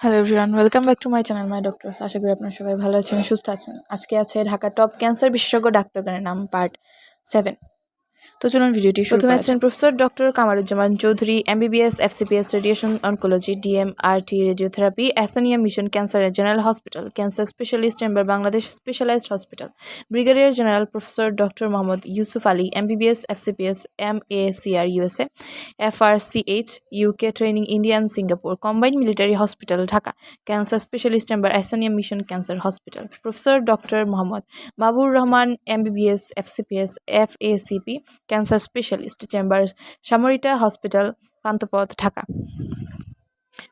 Hello everyone welcome back to my channel my doctor আশা করি আপনার সবাই ভালো আছেন, সুস্থ আছেন। আজকে আছে ঢাকা টপ ক্যান্সার বিশেষজ্ঞ ডাক্তারখানের নাম পার্ট সেভেন তো চলুন ভিডিওটি প্রথমে আছেন professor doctor Kamaruzzaman Chowdhury MBBS FCPS radiation oncology DM RT radiotherapy Ahsania mission ক্যান্সারের general hospital cancer specialist chamber Bangladesh specialised hospital brigadier general professor doctor Mohammad Yusuf Ali MBBS FCPS M A CR USA FRCH UK training Indian Singapore combined military hospital Dhaka cancer specialist chamber Ahsania mission cancer hospital. Professor doctor Mohammad Babur Rahman MBBS FCPS F A CP cancer specialist, chamber, Samorita hospital Panthapath Dhaka.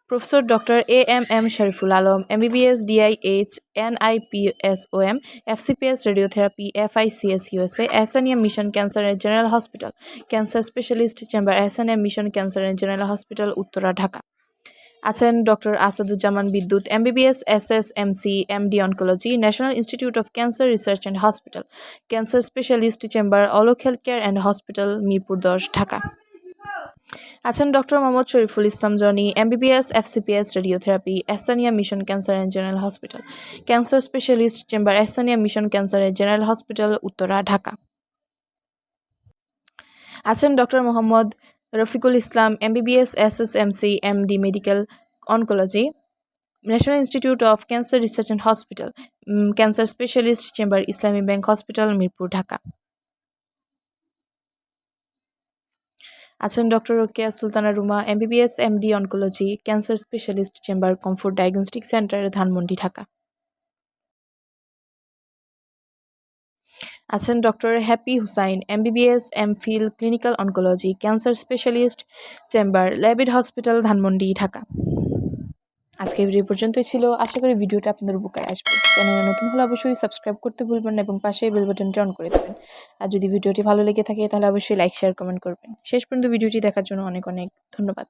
Professor doctor A M M Shariful Alam, M MBBS DIH NIPSOM FCPS radiotherapy FICS USA SNM mission cancer general hospital, cancer specialist, chamber SNM mission cancer general hospital, Uttara, Dhaka. আছেন doctor Asaduzzaman Bidyut, MBBS, S S MC MD oncology, national institute of cancer research and hospital, cancer specialist chamber Alok health care and hospital, Mirpur দশ, ঢাকা। আছেন doctor Mohammad Shariful Islam Jony, MBBS, FCPS, radiotherapy, Ahsania mission cancer and general hospital, cancer specialist chamber, Ahsania mission ক্যান্সারের general hospital, Uttara, Dhaka. আছেন doctor Mohammad Rafiqul Islam MBBS SSMC MD medical oncology national institute of cancer research and hospital cancer specialist chamber Islami bank hospital Mirpur Dhaka আছেন doctor Rokeya Sultana Ruma MBBS MD oncology cancer specialist chamber comfort diagnostic centre Dhanmondi Dhaka আছেন doctor Happy Hussain, MBBS MPhil clinical oncology, cancer specialist, chamber, Labaid hospital, Dhanmondi, Dhaka. আজকে video পর্যন্তই ছিল। আশা করি ভিডিওটা আপনাদের উপকার আসবে। চ্যানেলে নতুন হলে অবশ্যই সাবস্ক্রাইব করতে ভুলবেন না এবং পাশে বেল বাটনটি অন করে দেবেন। আর যদি ভিডিওটি ভালো লেগে থাকে, তাহলে অবশ্যই লাইক, শেয়ার, কমেন্ট করবেন। শেষ পর্যন্ত ভিডিওটি দেখার জন্য অনেক অনেক ধন্যবাদ।